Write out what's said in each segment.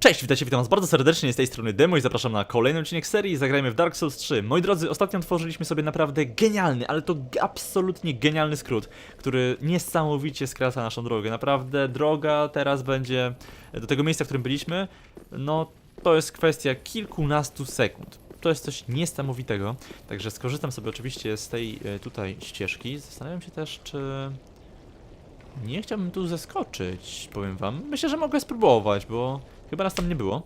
Cześć, witajcie, witam was bardzo serdecznie z tej strony Demo i zapraszam na kolejny odcinek serii Zagrajmy w Dark Souls 3. Moi drodzy, ostatnio tworzyliśmy sobie naprawdę genialny, ale to absolutnie genialny skrót, który niesamowicie skraca naszą drogę. Naprawdę droga teraz będzie do tego miejsca, w którym byliśmy, no to jest kwestia kilkunastu sekund. To jest coś niesamowitego, także skorzystam sobie oczywiście z tej e, tutaj ścieżki. Zastanawiam się też, czy... Nie chciałbym tu zeskoczyć, powiem wam. Myślę, że mogę spróbować, bo chyba nas tam nie było.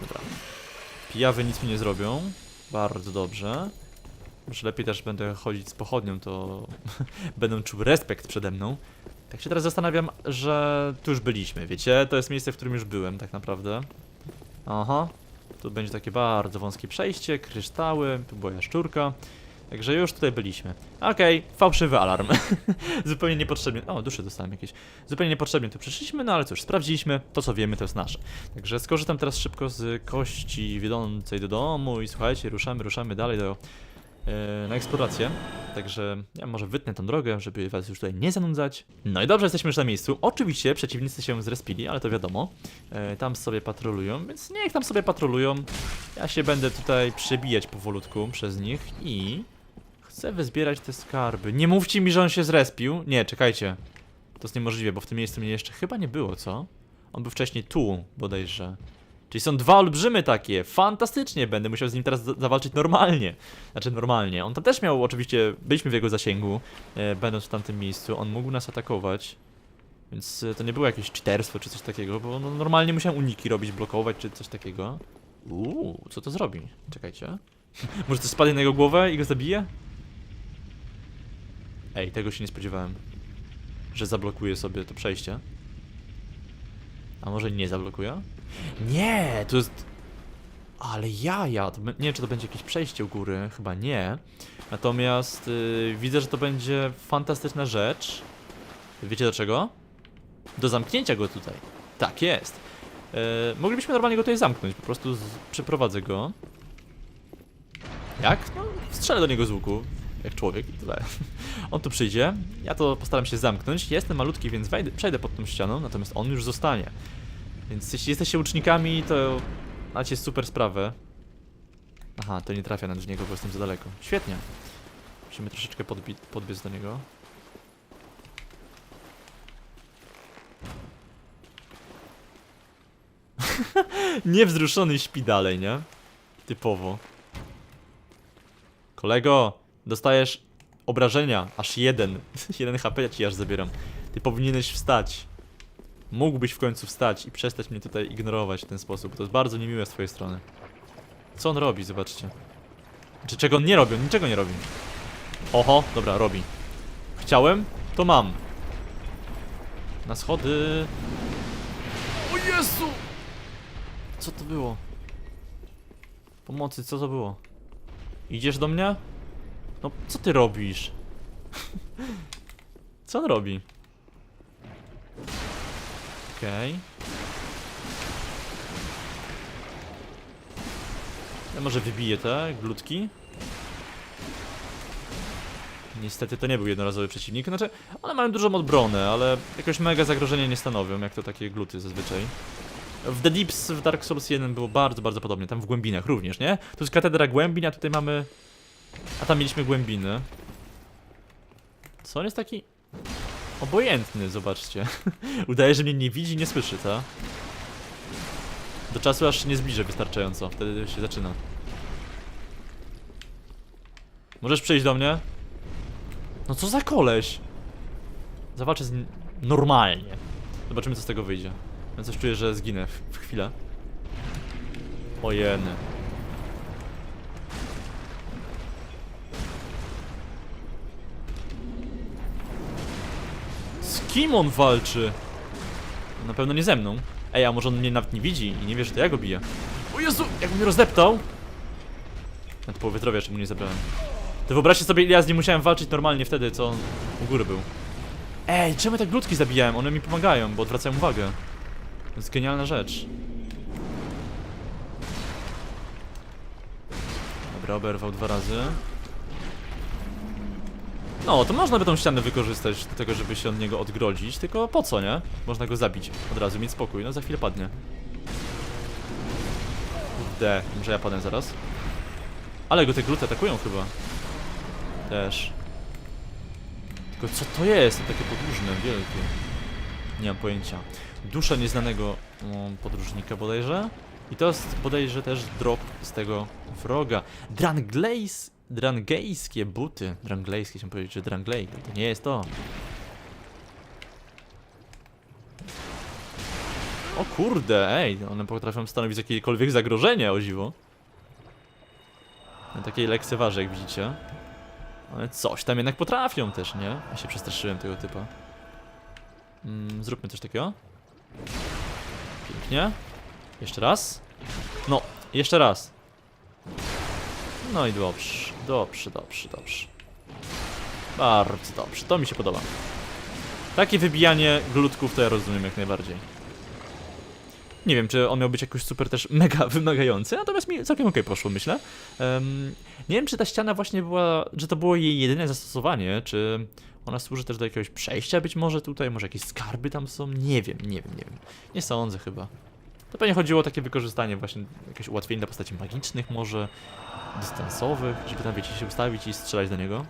Dobra. Pijawy nic mi nie zrobią. Bardzo dobrze. Może lepiej też będę chodzić z pochodnią, to będą czuł respekt przede mną. Tak się teraz zastanawiam, że tu już byliśmy, wiecie? To jest miejsce, w którym już byłem tak naprawdę. Aha. Tu będzie takie bardzo wąskie przejście, kryształy, tu była jaszczurka. Także już tutaj byliśmy. Okej, fałszywy alarm. Zupełnie niepotrzebnie. O, duszy dostałem jakieś. Zupełnie niepotrzebnie tu przyszliśmy, no ale cóż, sprawdziliśmy. To co wiemy, to jest nasze. Także skorzystam teraz szybko z kości wiodącej do domu i słuchajcie, ruszamy, ruszamy dalej do, e, na eksplorację. Także ja może wytnę tą drogę, żeby was już tutaj nie zanudzać. No i dobrze, jesteśmy już na miejscu. Oczywiście przeciwnicy się zrespili, ale to wiadomo. E, tam sobie patrolują, więc niech tam sobie patrolują. Ja się będę tutaj przebijać powolutku przez nich i chcę wyzbierać te skarby. Nie mówcie mi, że on się zrespił. Nie, czekajcie. To jest niemożliwe, bo w tym miejscu mnie jeszcze chyba nie było, co? On był wcześniej tu, bodajże. Czyli są dwa olbrzymy takie. Fantastycznie, będę musiał z nim teraz za- zawalczyć normalnie. Znaczy normalnie. On tam też miał, oczywiście, byliśmy w jego zasięgu, e, będąc w tamtym miejscu. On mógł nas atakować. Więc e, to nie było jakieś cheaterstwo czy coś takiego, bo no, normalnie musiałem uniki robić, blokować czy coś takiego. Uuu, co to zrobi? Czekajcie. Może to spadnie na jego głowę i go zabije? Ej, tego się nie spodziewałem. Że zablokuje sobie to przejście. A może nie zablokuje? Nie, to jest... Ale jaja, to nie wiem czy to będzie jakieś przejście u góry, chyba nie. Natomiast yy, widzę, że to będzie fantastyczna rzecz. Wiecie do czego? Do zamknięcia go tutaj. Tak jest. Yy, moglibyśmy normalnie go tutaj zamknąć, po prostu z... przyprowadzę go. Jak? No, strzelę do niego z łuku, jak człowiek i tyle. On tu przyjdzie, ja to postaram się zamknąć. Jestem malutki, więc wejdę, przejdę pod tą ścianą, natomiast on już zostanie. Więc jeśli jesteście ucznikami, to macie super sprawę. Aha, to nie trafia nawet niego, bo jestem za daleko. Świetnie. Musimy troszeczkę podbi podbiec do niego. Niewzruszony śpi dalej, nie? Typowo. Kolego, dostajesz obrażenia, aż jeden. jeden HP ja ci aż zabieram. Ty powinieneś wstać. Mógłbyś w końcu wstać i przestać mnie tutaj ignorować w ten sposób. To jest bardzo niemiłe z twojej strony. Co on robi, zobaczcie. Czy czego on nie robi? On niczego nie robi. Oho, dobra, robi. Chciałem, to mam. Na schody. O Jezu! Co to było? Pomocy, co to było? Idziesz do mnie? No, co ty robisz? co on robi? Okej. Ja może wybiję te glutki. Niestety to nie był jednorazowy przeciwnik. Znaczy, one mają dużą odbronę, ale jakoś mega zagrożenia nie stanowią, jak to takie gluty zazwyczaj. W The Deeps w Dark Souls 1 było bardzo, bardzo podobnie. Tam w głębinach również, nie? Tu jest katedra głębin, a tutaj mamy... A tam mieliśmy głębiny. Co on jest taki... Obojętny, zobaczcie. Udaje, że mnie nie widzi, nie słyszy, co? Do czasu aż się nie zbliży wystarczająco, wtedy się zaczyna. Możesz przyjść do mnie? No co za koleś? Zawalczę z normalnie. Zobaczymy co z tego wyjdzie. Ja coś czuję, że zginę w, w chwilę. Ojeny. Kim on walczy? Na pewno nie ze mną. Ej, a może on mnie nawet nie widzi i nie wie, że to ja go biję. O Jezu, jak mnie rozdeptał! Na połowę zdrowia jeszcze mu nie zabrałem. To wyobraźcie sobie, ile ja z nim musiałem walczyć normalnie wtedy, co on u góry był. Ej, czemu te glutki zabijałem? One mi pomagają, bo odwracają uwagę. To jest genialna rzecz. Dobra, oberwał dwa razy. No, to można by tą ścianę wykorzystać do tego, żeby się od niego odgrodzić, tylko po co, nie? Można go zabić od razu, mieć spokój, no za chwilę padnie. Kurde, może ja padnę zaraz? Ale go te gluty atakują chyba. Też. Tylko co to jest? To takie podłużne, wielkie. Nie mam pojęcia. Dusza nieznanego mm, podróżnika bodajże. I to jest bodajże też drop z tego wroga. Dranglejs... Drangejskie buty. Dranglejskie, chciałem powiedzieć, że Dranglej. To nie jest to. O kurde, ej, one potrafią stanowić jakiekolwiek zagrożenie, o dziwo. Na takiej lekceważy, jak widzicie. Ale coś tam jednak potrafią też, nie? Ja się przestraszyłem tego typa. Mm, zróbmy coś takiego. Pięknie. Jeszcze raz. No, jeszcze raz. No i dobrze, dobrze, dobrze, dobrze. Bardzo dobrze, to mi się podoba. Takie wybijanie glutków to ja rozumiem jak najbardziej. Nie wiem, czy on miał być jakoś super też mega wymagający, natomiast mi całkiem okej poszło, myślę. Em, nie wiem, czy ta ściana właśnie była, że to było jej jedyne zastosowanie, czy ona służy też do jakiegoś przejścia być może tutaj, może jakieś skarby tam są, nie wiem, nie wiem, nie wiem. Nie sądzę chyba. To pewnie chodziło o takie wykorzystanie właśnie, jakieś ułatwienie dla postaci magicznych może, dystansowych, żeby tam wiecie się ustawić i strzelać do niego.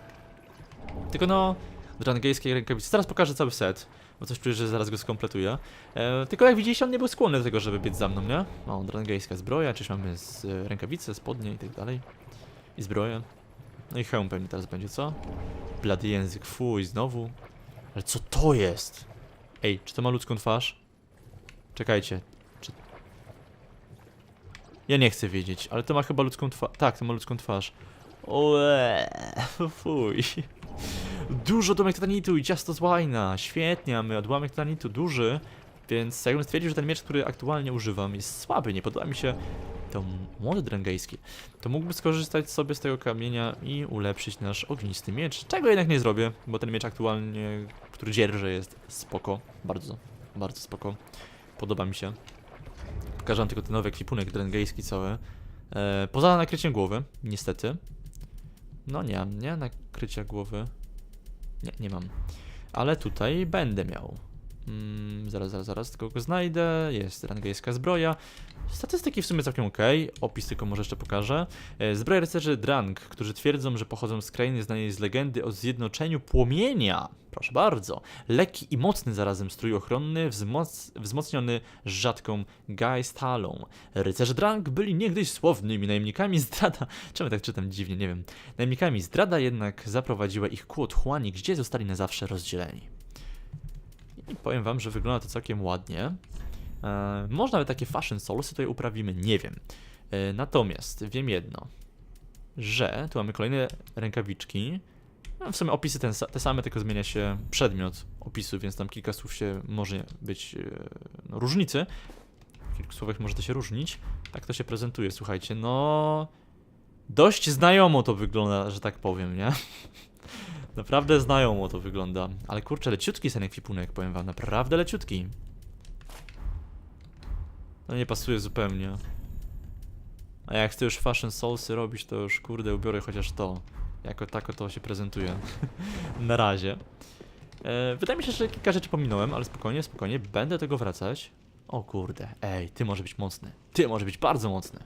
Tylko no, drangejskiej rękawicy, zaraz pokażę cały set, bo coś czuję, że zaraz go skompletuję. E, tylko jak widzieliście, on nie był skłonny do tego, żeby biec za mną, nie? O, drangejska zbroja, czyż mamy z e, rękawice, spodnie i tak dalej. I zbroję. No i hełm pewnie teraz będzie, co? Blady język, fuj, znowu. Ale co to jest? Ej, czy to ma ludzką twarz? Czekajcie. Ja nie chcę wiedzieć, ale to ma chyba ludzką twarz. Tak, to ma ludzką twarz. Oe, fuj. Dużo domek titanitu i ciasto z łajna. Świetnie, mamy odłamek titanitu duży. Więc jakbym stwierdził, że ten miecz, który aktualnie używam jest słaby, nie podoba mi się to młody dręgejski, to mógłby skorzystać sobie z tego kamienia i ulepszyć nasz ognisty miecz. Czego jednak nie zrobię, bo ten miecz aktualnie, który dzierżę jest spoko. Bardzo, bardzo spoko. Podoba mi się. Pokażę tylko ten nowy ekwipunek dręgejski cały. E, poza nakryciem głowy, niestety. No nie nie nakrycia głowy. Nie, nie mam. Ale tutaj będę miał. Mm, zaraz, zaraz, zaraz, tylko go znajdę. Jest rangejska zbroja. Statystyki w sumie całkiem ok. Opis tylko może jeszcze pokażę. E, Zbroja rycerzy Drang, którzy twierdzą, że pochodzą z krainy znanej z legendy o zjednoczeniu płomienia. Proszę bardzo. Lekki i mocny zarazem strój ochronny, wzmoc wzmocniony rzadką Geistalą. Rycerze Drang byli niegdyś słownymi najemnikami zdrada. Czemu tak czytam dziwnie, nie wiem. Najemnikami zdrada jednak zaprowadziła ich ku otchłani, gdzie zostali na zawsze rozdzieleni. Powiem wam, że wygląda to całkiem ładnie. E, może takie fashion soulsy tutaj uprawimy, nie wiem. E, natomiast wiem jedno, że tu mamy kolejne rękawiczki. No, w sumie opisy ten, te same, tylko zmienia się przedmiot opisu, więc tam kilka słów się może być e, no, różnicy. W kilku słowach może to się różnić. Tak to się prezentuje, słuchajcie. No. Dość znajomo to wygląda, że tak powiem, nie? Naprawdę znajomo to wygląda. Ale kurczę, leciutki jest ten ekwipunek, powiem wam. Naprawdę leciutki. No nie pasuje zupełnie. A jak chcę już fashion soulsy robić, to już kurde ubiorę chociaż to. Jako tako to się prezentuje. Na razie. E, wydaje mi się, że kilka rzeczy pominąłem, ale spokojnie, spokojnie, będę tego wracać. O kurde, ej, ty może być mocny. Ty może być bardzo mocny.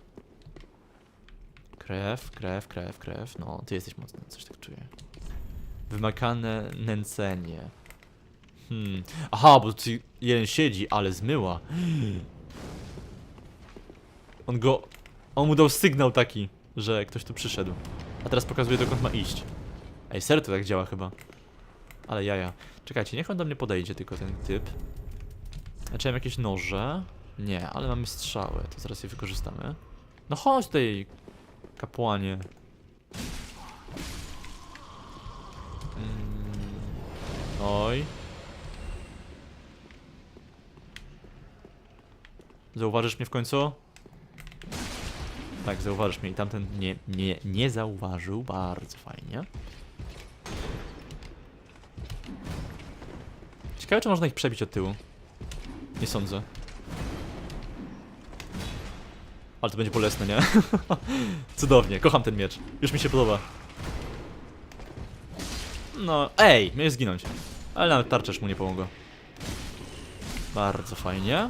Krew, krew, krew, krew. No, ty jesteś mocny, coś tak czuję. Wymakane nęcenie. Hmm. Aha, bo tu jeden siedzi, ale zmyła. On go... On mu dał sygnał taki, że ktoś tu przyszedł. A teraz pokazuje dokąd ma iść. Ej, ser to tak działa chyba. Ale jaja. Czekajcie, niech on do mnie podejdzie tylko ten typ. A czy mam jakieś noże? Nie, ale mamy strzały, to zaraz je wykorzystamy. No chodź tutaj, kapłanie. Oj. Zauważysz mnie w końcu? Tak, zauważysz mnie i tamten nie, nie, nie zauważył. Bardzo fajnie. Ciekawe, czy można ich przebić od tyłu. Nie sądzę. Ale to będzie bolesne, nie? Cudownie, kocham ten miecz. Już mi się podoba. No, ej, miałeś zginąć. Ale nawet tarczesz mu nie pomogła. Bardzo fajnie.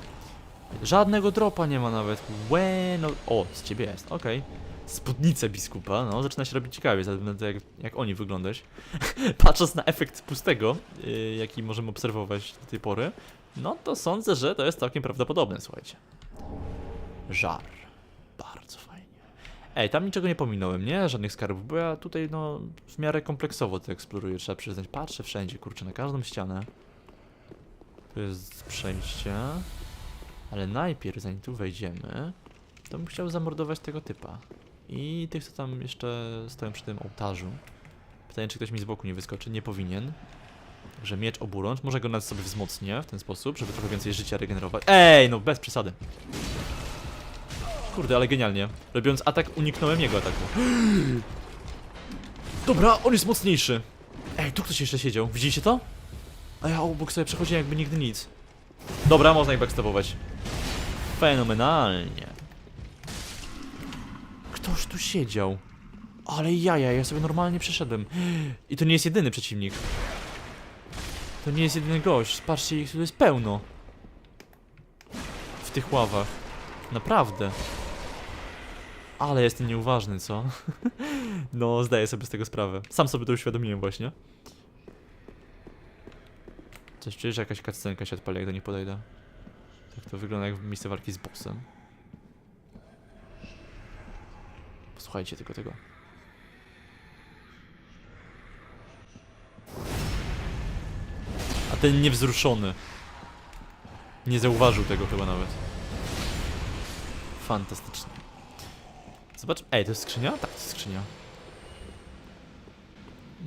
Żadnego dropa nie ma nawet. Łe, no. O, z ciebie jest, okej. Spódnicę biskupa, no, zaczyna się robić ciekawie, to, jak, jak oni wyglądać. Patrząc na efekt pustego, yy, jaki możemy obserwować do tej pory, no to sądzę, że to jest całkiem prawdopodobne, słuchajcie. Żar. Ej, tam niczego nie pominąłem, nie? Żadnych skarbów, bo ja tutaj, no, w miarę kompleksowo to eksploruję, trzeba przyznać. Patrzę wszędzie, kurczę, na każdą ścianę. Tu jest przejście. Ale najpierw, zanim tu wejdziemy, to bym chciał zamordować tego typa. I tych, co tam jeszcze stoją przy tym ołtarzu. Pytanie, czy ktoś mi z boku nie wyskoczy. Nie powinien. Także miecz oburącz. Może go nawet sobie wzmocnię w ten sposób, żeby trochę więcej życia regenerować. Ej, no bez przesady. Kurde, ale genialnie. Robiąc atak, uniknąłem jego ataku. Dobra, on jest mocniejszy. Ej, tu ktoś jeszcze siedział. Widzieliście to? A ja obok sobie przechodziłem jakby nigdy nic. Dobra, można ich backstabować. Fenomenalnie. Ktoś tu siedział. Ale jaja, ja sobie normalnie przeszedłem. I to nie jest jedyny przeciwnik. To nie jest jedyny gość. Patrzcie, ich tu jest pełno. W tych ławach. Naprawdę. Ale jestem nieuważny, co? no, zdaję sobie z tego sprawę. Sam sobie to uświadomiłem właśnie. Coś czuję, że jakaś cutscenka się odpali, jak do nich podejdę. Tak to wygląda jak miejsce walki z bossem. Posłuchajcie tylko tego. A ten niewzruszony. Nie zauważył tego chyba nawet. Fantastycznie. Zobacz. Ej, to jest skrzynia? Tak, to jest skrzynia.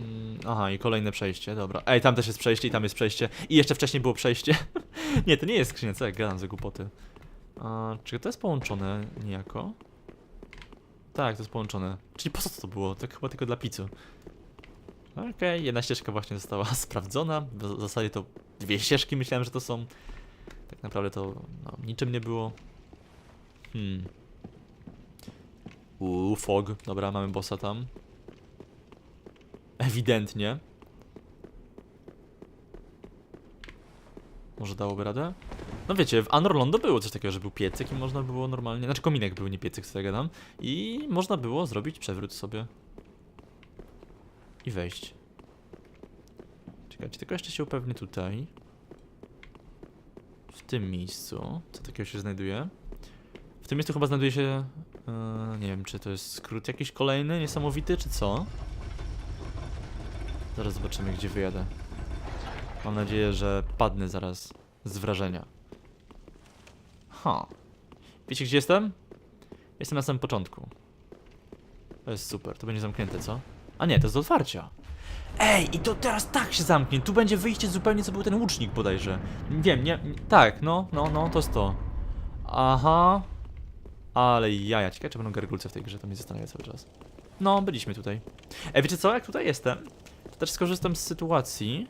Mm, Aha, i kolejne przejście, dobra. Ej, tam też jest przejście i tam jest przejście. I jeszcze wcześniej było przejście. nie, to nie jest skrzynia, co jak gadam za głupoty. A, czy to jest połączone niejako? Tak, to jest połączone. Czyli po co to było? To chyba tylko dla picu. Okej, jedna ścieżka właśnie została sprawdzona. W zasadzie to dwie ścieżki myślałem, że to są. Tak naprawdę to no, niczym nie było. Hmm. Uuu, fog. Dobra, mamy bossa tam. Ewidentnie. Może dałoby radę? No wiecie, w Anor Londo było coś takiego, że był piecyk i można było normalnie... Znaczy kominek był, nie piecyk, co ja gadam. I można było zrobić przewrót sobie. I wejść. Czekajcie, tylko jeszcze się upewnię tutaj. W tym miejscu. Co takiego się znajduje? W tym miejscu chyba znajduje się... e, nie wiem, czy to jest skrót jakiś kolejny, niesamowity, czy co? Zaraz zobaczymy, gdzie wyjadę. Mam nadzieję, że padnę zaraz z wrażenia. Ha. Wiecie, gdzie jestem? Jestem na samym początku. To jest super, to będzie zamknięte, co? A nie, to jest do otwarcia. Ej, i to teraz tak się zamknie. Tu będzie wyjście zupełnie, co był ten łucznik bodajże. Wiem, nie, nie tak, no, no, no, to jest to. Aha. Ale jaja, ciekawe, czy będą gargulce w tej grze, to mnie zastanawia cały czas. No, byliśmy tutaj. Ej, wiecie co, jak tutaj jestem, to też skorzystam z sytuacji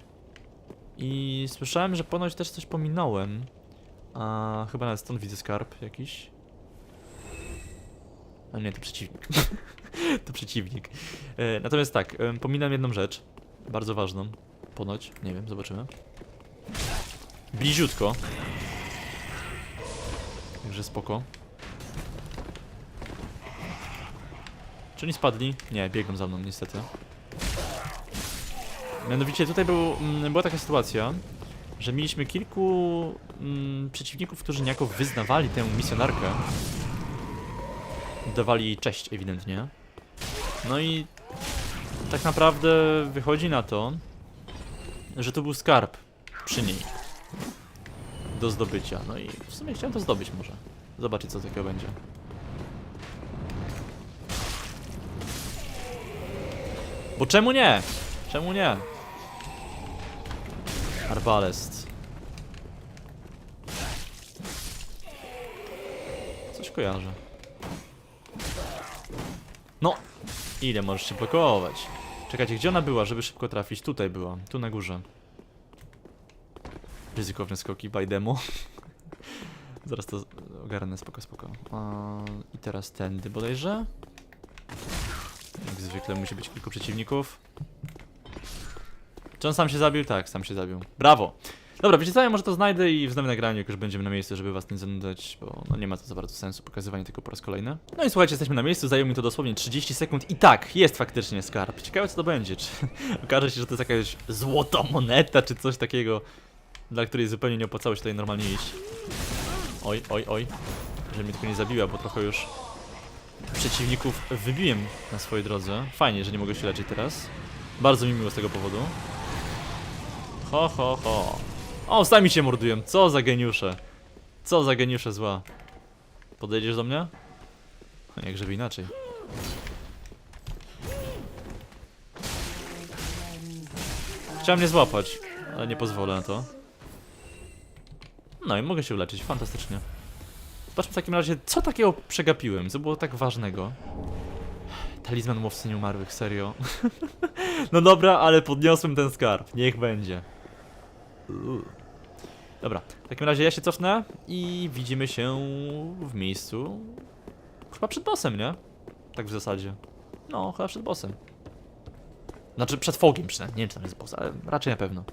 i słyszałem, że ponoć też coś pominąłem. A chyba nawet stąd widzę skarb jakiś. A nie, to przeciwnik. to przeciwnik. E, natomiast tak, e, jedną rzecz. Bardzo ważną. Ponoć, nie wiem, zobaczymy. Bliziutko. Także spoko. Czy oni spadli? Nie, biegną za mną niestety. Mianowicie tutaj był, mm, była taka sytuacja, że mieliśmy kilku mm, przeciwników, którzy niejako wyznawali tę misjonarkę. Dawali cześć ewidentnie. No i tak naprawdę wychodzi na to, że to był skarb przy niej. Do zdobycia. No i w sumie chciałem to zdobyć może. Zobaczyć co takiego będzie. Bo czemu nie? Czemu nie? Arbalest. Coś kojarzę. No! Ile możesz się blokować? Czekajcie, gdzie ona była, żeby szybko trafić? Tutaj była, tu na górze. Ryzykowne skoki by demo. Zaraz to ogarnę, spoko, spoko. I teraz tędy bodajże. Zwykle musi być kilku przeciwników. Czy on sam się zabił? Tak, sam się zabił. Brawo! Dobra, wiecie co, ja może to znajdę i wznowę nagranie, jak już będziemy na miejscu, żeby was nie zanudzać, bo no nie ma to za bardzo sensu pokazywanie tego po raz kolejny. No i słuchajcie, jesteśmy na miejscu, zajęło mi to dosłownie 30 sekund i tak, jest faktycznie skarb. Ciekawe co to będzie, czy okaże się, że to jest jakaś złota moneta, czy coś takiego, dla której zupełnie nie opłacało się tutaj normalnie iść. Oj, oj, oj, że mnie tylko nie zabiła, bo trochę już przeciwników wybiłem na swojej drodze. Fajnie, że nie mogę się leczyć teraz. Bardzo mi miło z tego powodu. Ho, ho, ho. O, sami się mordują. Co za geniusze. Co za geniusze zła. Podejdziesz do mnie? No, Jak żeby inaczej. Chciałem mnie złapać, ale nie pozwolę na to. No i mogę się uleczyć, fantastycznie. Zobaczmy w takim razie, co takiego przegapiłem, co było tak ważnego. Talizman łowcy nieumarłych, serio. no dobra, ale podniosłem ten skarb, niech będzie. Dobra, w takim razie ja się cofnę i widzimy się w miejscu. Chyba przed bossem, nie? Tak w zasadzie. No, chyba przed bossem. Znaczy przed fogiem przynajmniej. Nie wiem, czy tam jest boss, ale raczej na pewno.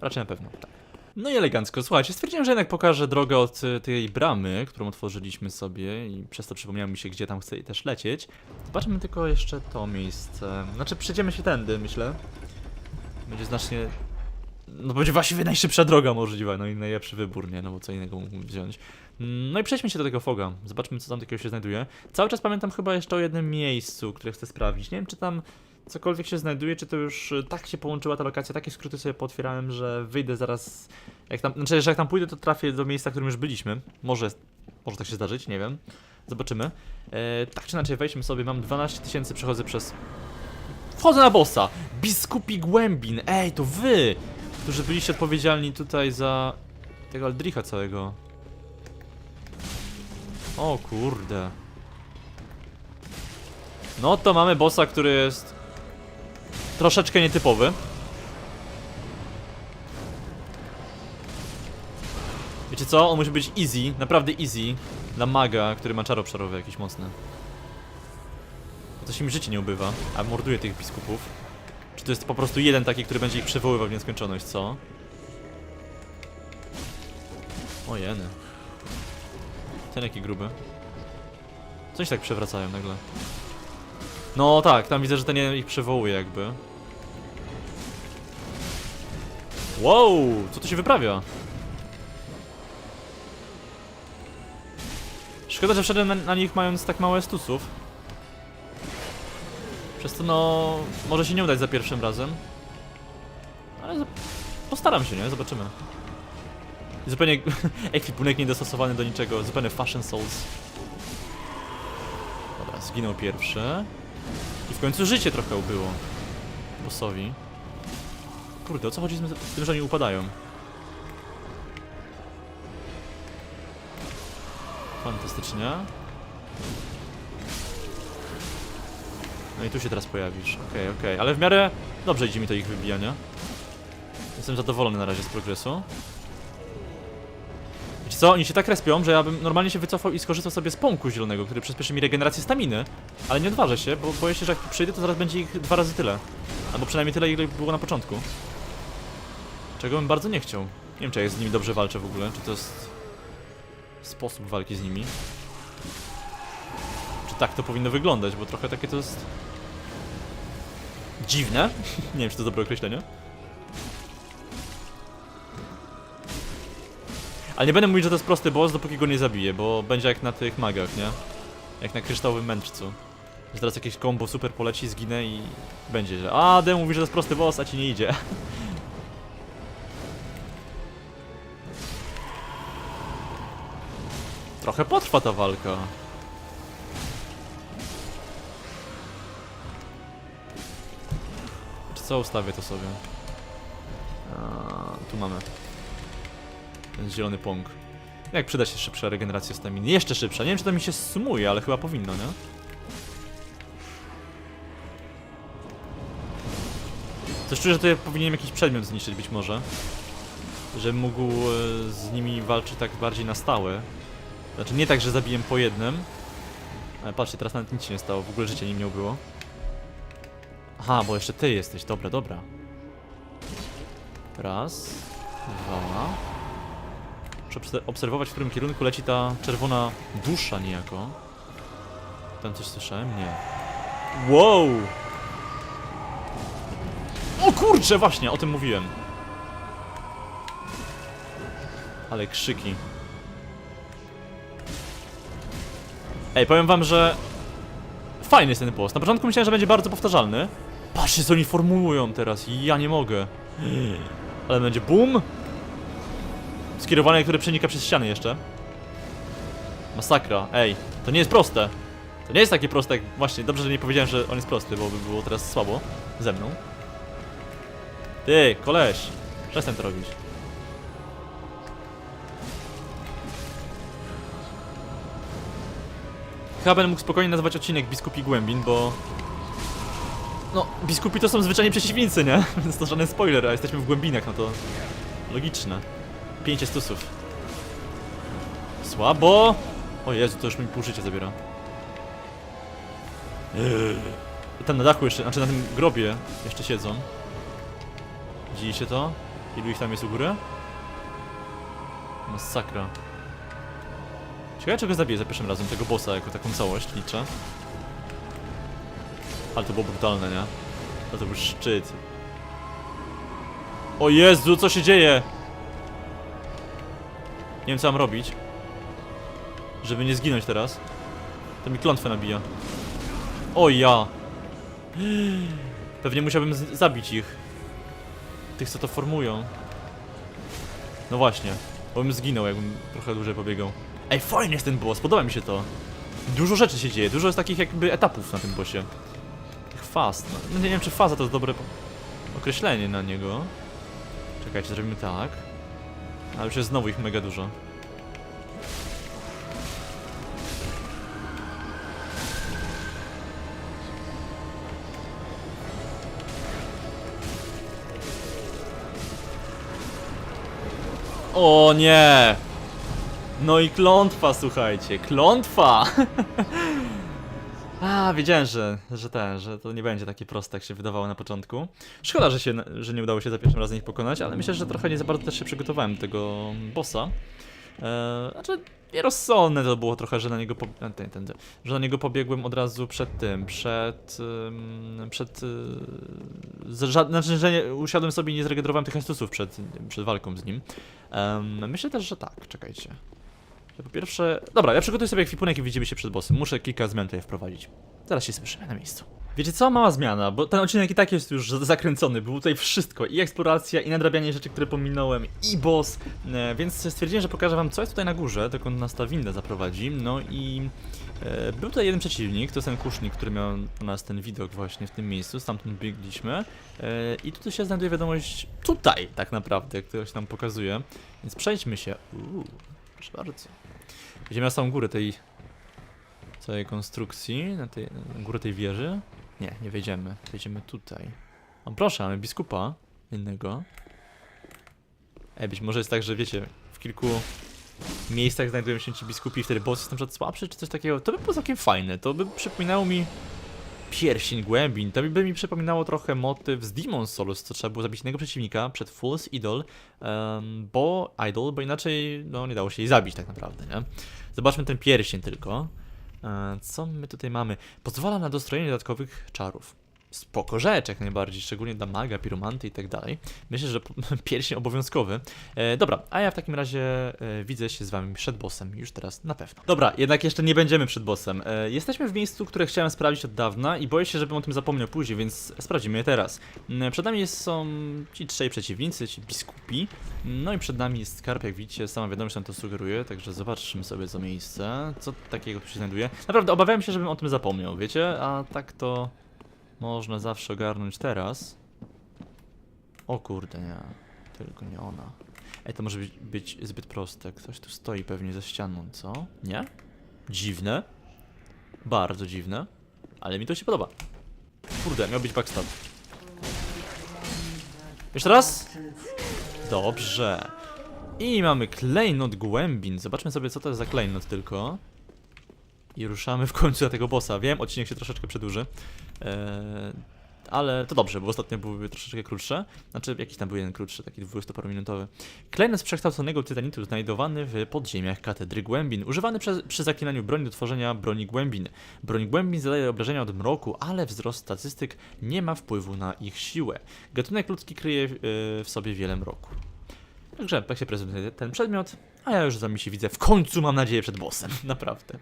Raczej na pewno, tak. No i elegancko. Słuchajcie, stwierdziłem, że jednak pokażę drogę od y, tej bramy, którą otworzyliśmy sobie i przez to przypomniało mi się, gdzie tam chcę też lecieć. Zobaczmy tylko jeszcze to miejsce. Znaczy, przejdziemy się tędy, myślę. Będzie znacznie no będzie właściwie najszybsza droga możliwa, no i najlepszy wybór, nie? No bo co innego mógłbym wziąć. Mm, No i przejdźmy się do tego foga. Zobaczmy, co tam takiego się znajduje. Cały czas pamiętam chyba jeszcze o jednym miejscu, które chcę sprawdzić. Nie wiem, czy tam cokolwiek się znajduje, czy to już y, tak się połączyła ta lokacja, takie skróty sobie potwierałem, że wyjdę zaraz. Jak tam, znaczy, że jak tam pójdę, to trafię do miejsca, w którym już byliśmy. Może, może tak się zdarzyć, nie wiem. Zobaczymy. E, tak czy inaczej, wejdźmy sobie. Mam 12 tysięcy, przechodzę przez. Wchodzę na bossa! Biskupi Głębin! Ej, to wy! którzy byliście odpowiedzialni tutaj za tego Aldricha całego. O kurde. No to mamy bossa, który jest troszeczkę nietypowy. Wiecie co? On musi być easy, naprawdę easy dla maga, który ma czar obszarowy jakiś mocny. Bo się mi życie nie ubywa, a morduje tych biskupów. Czy to jest po prostu jeden taki, który będzie ich przywoływał w nieskończoność, co? O jeny. Ten jaki gruby. Coś tak przewracają nagle. No tak, tam widzę, że ten ich przywołuje jakby. Wow, co tu się wyprawia? Szkoda, że wszedłem na, na nich mając tak małe stusów. Przez to no, może się nie udać za pierwszym razem. Ale postaram się, nie? Zobaczymy. Zupełnie ekwipunek niedostosowany do niczego, zupełnie fashion souls. Dobra, zginął pierwszy. I w końcu życie trochę ubyło. Bossowi. Kurde, o co chodzi z tym, że oni upadają? Fantastycznie. No i tu się teraz pojawisz. Okej, okej, ale w miarę dobrze idzie mi to ich wybijanie. Jestem zadowolony na razie z progresu. Wiecie co, oni się tak respią, że ja bym normalnie się wycofał i skorzystał sobie z pąku zielonego, który przyspieszy mi regenerację staminy. Ale nie odważę się, bo boję się, że jak przyjdę, to zaraz będzie ich dwa razy tyle. Albo przynajmniej tyle, ile było na początku. Czego bym bardzo nie chciał. Nie wiem, czy ja z nimi dobrze walczę w ogóle, czy to jest sposób walki z nimi. Czy tak to powinno wyglądać, bo trochę takie to jest... Dziwne? nie wiem, czy to dobre określenie. Ale nie będę mówić, że to jest prosty boss, dopóki go nie zabiję, bo będzie jak na tych magach, nie? Jak na kryształowym mędrcu. Że teraz jakieś combo super poleci, zginę i będzie, że a, Dem mówi, że to jest prosty boss, a ci nie idzie. Trochę potrwa ta walka. Czy co ustawię to sobie? A, tu mamy. Ten zielony pąk. Jak przyda się szybsza regeneracja staminy? Jeszcze szybsza. Nie wiem, czy to mi się sumuje, ale chyba powinno, nie? Coś czuję, że ja powinienem jakiś przedmiot zniszczyć być może. Żebym mógł e, z nimi walczyć tak bardziej na stałe. Znaczy nie tak, że zabiję po jednym. Ale patrzcie, teraz nawet nic się nie stało, w ogóle życia nim nie ubyło. Aha, bo jeszcze ty jesteś, dobra, dobra. Raz, dwa. Muszę obse- obserwować, w którym kierunku leci ta czerwona dusza niejako. Tam coś słyszałem? Nie. Wow! O kurczę, właśnie, o tym mówiłem. Ale krzyki. Ej, powiem wam, że fajny jest ten boss. Na początku myślałem, że będzie bardzo powtarzalny. Patrzcie, co oni formułują teraz. Ja nie mogę. Ale będzie boom. Skierowanie, które przenika przez ściany jeszcze. Masakra. Ej, to nie jest proste. To nie jest takie proste, jak właśnie. Dobrze, że nie powiedziałem, że on jest prosty, bo by było teraz słabo ze mną. Ty, koleś. Przestań to robić. Chyba będę mógł spokojnie nazwać odcinek Biskupi Głębin, bo... No, biskupi to są zwyczajnie przeciwnicy, nie? Więc to żaden spoiler, a jesteśmy w głębinach, no to... Logiczne. Pięć estusów. Słabo! O Jezu, to już mi pół życia zabiera. I tam na dachu jeszcze, znaczy na tym grobie jeszcze siedzą. Widzieliście to? Ilu ich tam jest u góry? Masakra. Ciekawe czego zabiję za pierwszym razem, tego bossa jako taką całość, liczę. Ale to było brutalne, nie? No to był szczyt. O Jezu, co się dzieje? Nie wiem co mam robić. Żeby nie zginąć teraz. To mi klątwę nabija. O ja! Pewnie musiałbym zabić ich. Tych co to formują. No właśnie. Bo bym zginął, jakbym trochę dłużej pobiegał. Ej, fajny jest ten boss, podoba mi się to. Dużo rzeczy się dzieje, dużo jest takich jakby etapów na tym bossie. Fast. No, nie wiem, czy faza to jest dobre określenie na niego. Czekajcie, zrobimy tak. Ale już jest znowu ich mega dużo. O nie! No i klątwa, słuchajcie, klątwa! A, wiedziałem, że, że ten, że to nie będzie takie proste, jak się wydawało na początku. Szkoda, że, się, że nie udało się za pierwszym razem ich pokonać, ale myślę, że trochę nie za bardzo też się przygotowałem tego bossa. Eee, znaczy, nierozsądne to było trochę, że na niego, ten, ten, ten, że na niego pobiegłem od razu przed tym, przed, ym, przed, z, ża- znaczy, że nie, usiadłem sobie i nie zregenerowałem tych estusów przed, przed walką z nim. Myślę też, że tak, czekajcie. Że po pierwsze... Dobra, ja przygotuję sobie ekwipunek i widzimy się przed bossem. Muszę kilka zmian tutaj wprowadzić. Zaraz się słyszymy na miejscu. Wiecie co? Mała zmiana, bo ten odcinek i tak jest już zakręcony. Było tutaj wszystko. I eksploracja, i nadrabianie rzeczy, które pominąłem, i boss. E, więc stwierdziłem, że pokażę wam, co jest tutaj na górze, dokąd nas ta winda zaprowadzi. No i... E, był tutaj jeden przeciwnik, to jest ten kusznik, który miał u nas ten widok właśnie w tym miejscu, stamtąd biegliśmy. E, I tutaj się znajduje wiadomość tutaj tak naprawdę, która się nam pokazuje. Więc przejdźmy się. Uuu, proszę bardzo. Idziemy na samą górę tej całej konstrukcji, na, tej, na górę tej wieży. Nie, nie wejdziemy. Wejdziemy tutaj. O proszę, mamy biskupa innego. Ej, być może jest tak, że wiecie, w kilku miejscach znajdują się ci biskupi wtedy boss jest na przykład słabszy, czy coś takiego. To by było całkiem fajne. To by przypominało mi pierścień głębin. To by mi przypominało trochę motyw z Demon Souls, co trzeba było zabić innego przeciwnika przed Fool's Idol, em, bo Idol, bo inaczej no nie dało się jej zabić tak naprawdę, nie? Zobaczmy ten pierścień tylko. E, Co my tutaj mamy? Pozwala na dostrojenie dodatkowych czarów. Spoko rzecz, jak najbardziej, szczególnie dla maga, piromanty i tak dalej. Myślę, że pierścień obowiązkowy. E, dobra, a ja w takim razie e, widzę się z wami przed bossem, już teraz na pewno. Dobra, jednak jeszcze nie będziemy przed bossem. E, jesteśmy w miejscu, które chciałem sprawdzić od dawna i boję się, żebym o tym zapomniał później, więc sprawdzimy je teraz. Mm, Przed nami są ci trzej przeciwnicy, ci biskupi. No i przed nami jest skarb, jak widzicie, sama wiadomość nam to sugeruje, także zobaczymy sobie to miejsce, co takiego tu się znajduje. Naprawdę obawiałem się, żebym o tym zapomniał, wiecie, a tak to można zawsze ogarnąć teraz. O kurde, nie, tylko nie ona. Ej, to może być, być zbyt proste, ktoś tu stoi pewnie za ścianą, co? Nie? Dziwne. Bardzo dziwne, ale mi to się podoba. Kurde, miał być backstab. Jeszcze raz? Dobrze. I mamy klejnot głębin. Zobaczmy sobie, co to jest za klejnot tylko. I ruszamy w końcu do tego bossa. Wiem, odcinek się troszeczkę przedłuży. Eee, ale to dobrze, bo ostatnio były troszeczkę krótsze. Znaczy, jakiś tam był jeden krótszy, taki 20-parominutowy. Klejnot z przekształconego tytanitu znajdowany w podziemiach katedry głębin, używany przez, przy zaklinaniu broni do tworzenia broni głębin. Broń głębin zadaje obrażenia od mroku, ale wzrost statystyk nie ma wpływu na ich siłę. Gatunek ludzki kryje e, w sobie wiele mroku. Także tak się prezentuje ten przedmiot, a ja już za mi się widzę w końcu, mam nadzieję, przed bossem. Naprawdę.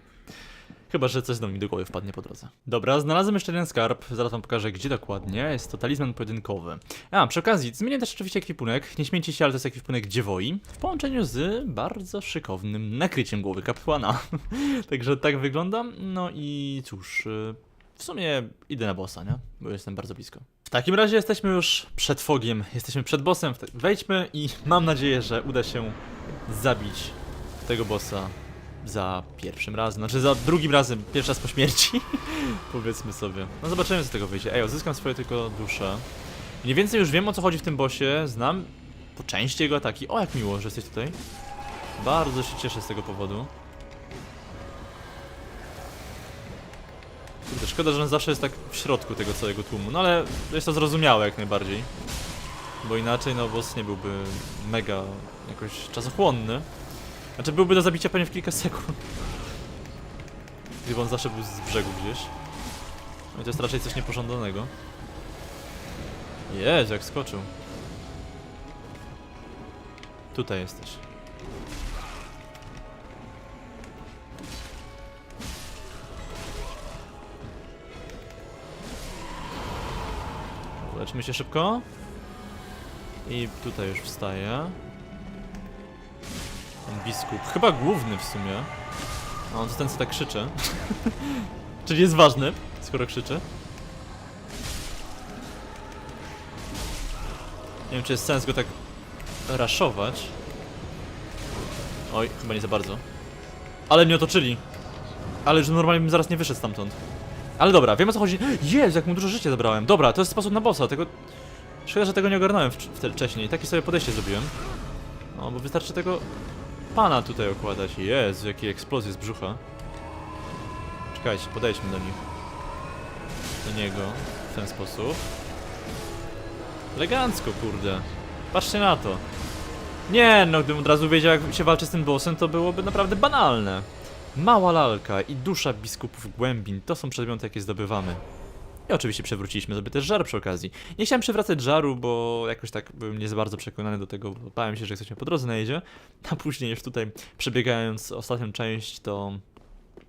Chyba, że coś znowu mi do głowy wpadnie po drodze. Dobra, znalazłem jeszcze jeden skarb, zaraz wam pokażę gdzie dokładnie. Jest to talizman pojedynkowy. A, przy okazji, zmienię też oczywiście ekwipunek. Nie śmiejcie się, ale to jest ekwipunek dziewoi. W połączeniu z bardzo szykownym nakryciem głowy kapłana. Także tak wyglądam. No i cóż, y, w sumie idę na bossa, nie? Bo jestem bardzo blisko. W takim razie jesteśmy już przed fogiem, jesteśmy przed bossem. Wejdźmy i mam nadzieję, że uda się zabić tego bossa za pierwszym razem, znaczy za drugim razem, pierwszy raz po śmierci, powiedzmy sobie. No zobaczymy co z tego wyjdzie. Ej, odzyskam swoje tylko dusze. Mniej więcej już wiem o co chodzi w tym bossie, znam po części jego ataki. O, jak miło, że jesteś tutaj. Bardzo się cieszę z tego powodu. Kurde, szkoda, że on zawsze jest tak w środku tego całego tłumu, no ale jest to zrozumiałe jak najbardziej. Bo inaczej, no boss nie byłby mega jakoś czasochłonny. Znaczy byłby do zabicia pewnie w kilka sekund. Gdyby on zawsze był z brzegu gdzieś. No i to jest raczej coś niepożądanego. Jezu, jak skoczył. Tutaj jesteś. Leczmy się szybko. I tutaj już wstaje. Ten biskup. Chyba główny w sumie. A on to ten co tak krzyczy. Czyli jest ważny, skoro krzyczy. Nie wiem, czy jest sens go tak raszować. Oj, chyba nie za bardzo. Ale mnie otoczyli. Ale już normalnie bym zaraz nie wyszedł stamtąd. Ale dobra, wiem o co chodzi. Jezu, jak mu dużo życia zabrałem. Dobra, to jest sposób na bossa, tego... Szkoda, że tego nie ogarnąłem wcześniej. Takie sobie podejście zrobiłem. No, bo wystarczy tego pana tutaj okładać. Jezu, jakie eksplozje z brzucha. Czekajcie, podejdźmy do nich. Do niego. W ten sposób. Elegancko, kurde. Patrzcie na to. Nie, no gdybym od razu wiedział jak się walczy z tym bossem, to byłoby naprawdę banalne. Mała lalka i dusza biskupów głębin to są przedmioty, jakie zdobywamy. I oczywiście przewróciliśmy sobie też żar przy okazji. Nie chciałem przewracać żaru, bo jakoś tak byłem nie za bardzo przekonany do tego, bo bałem się, że ktoś mnie po drodze najedzie. A później już tutaj przebiegając ostatnią część, to...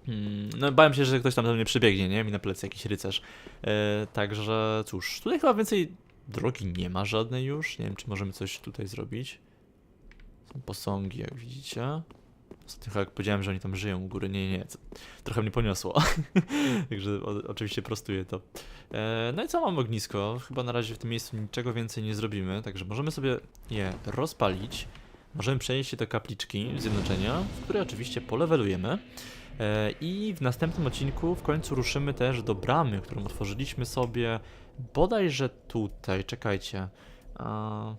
Mm, no bałem się, że ktoś tam do mnie przebiegnie, nie? Mi na plecy jakiś rycerz. E, także cóż, tutaj chyba więcej drogi nie ma żadnej już. Nie wiem, czy możemy coś tutaj zrobić. Są posągi, jak widzicie. Ostatnio jak powiedziałem, że oni tam żyją u góry, nie, nie, co- trochę mnie poniosło. Także o, oczywiście prostuję to. E, no i co mam ognisko? Chyba na razie w tym miejscu niczego więcej nie zrobimy, także możemy sobie je rozpalić. Możemy przenieść się do kapliczki zjednoczenia, w której oczywiście polewelujemy. E, I w następnym odcinku w końcu ruszymy też do bramy, którą otworzyliśmy sobie bodajże tutaj, czekajcie. A...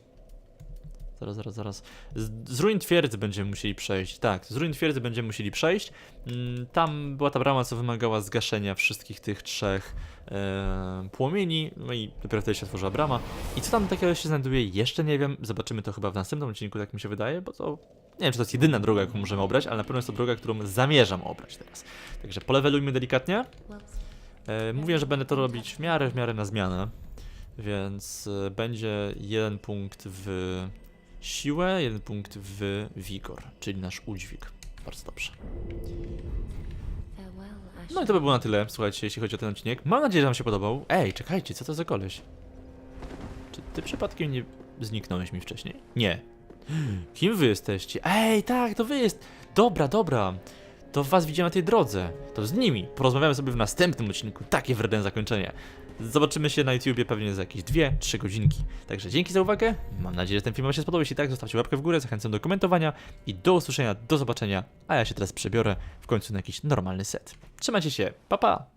Zaraz, zaraz, zaraz. Z, z ruin twierdzy będziemy musieli przejść. Tak, z ruin twierdzy będziemy musieli przejść. Mm, Tam była ta brama, co wymagała zgaszenia wszystkich tych trzech e, płomieni. No i dopiero wtedy się otworzyła brama. I co tam takiego się znajduje, jeszcze nie wiem. Zobaczymy to chyba w następnym odcinku, tak mi się wydaje, bo to. Nie wiem, czy to jest jedyna droga, jaką możemy obrać, ale na pewno jest to droga, którą zamierzam obrać teraz. Także polewelujmy delikatnie. E, mówię, że będę to robić w miarę, w miarę na zmianę. Więc e, będzie jeden punkt w siłę, jeden punkt w wigor, czyli nasz udźwig. Bardzo dobrze. No i to by było na tyle, słuchajcie, jeśli chodzi o ten odcinek. Mam nadzieję, że wam się podobał. Ej, czekajcie, co to za koleś? Czy ty przypadkiem nie zniknąłeś mi wcześniej? Nie. Kim wy jesteście? Ej, tak, to wy jest. Dobra, dobra. To was widziałem na tej drodze. To z nimi. Porozmawiamy sobie w następnym odcinku. Takie wredne zakończenie. Zobaczymy się na YouTubie pewnie za jakieś 2-3 godzinki. Także dzięki za uwagę. Mam nadzieję, że ten film wam się spodobał. Jeśli tak, zostawcie łapkę w górę. Zachęcam do komentowania i do usłyszenia, do zobaczenia. A ja się teraz przebiorę w końcu na jakiś normalny set. Trzymajcie się. Pa pa.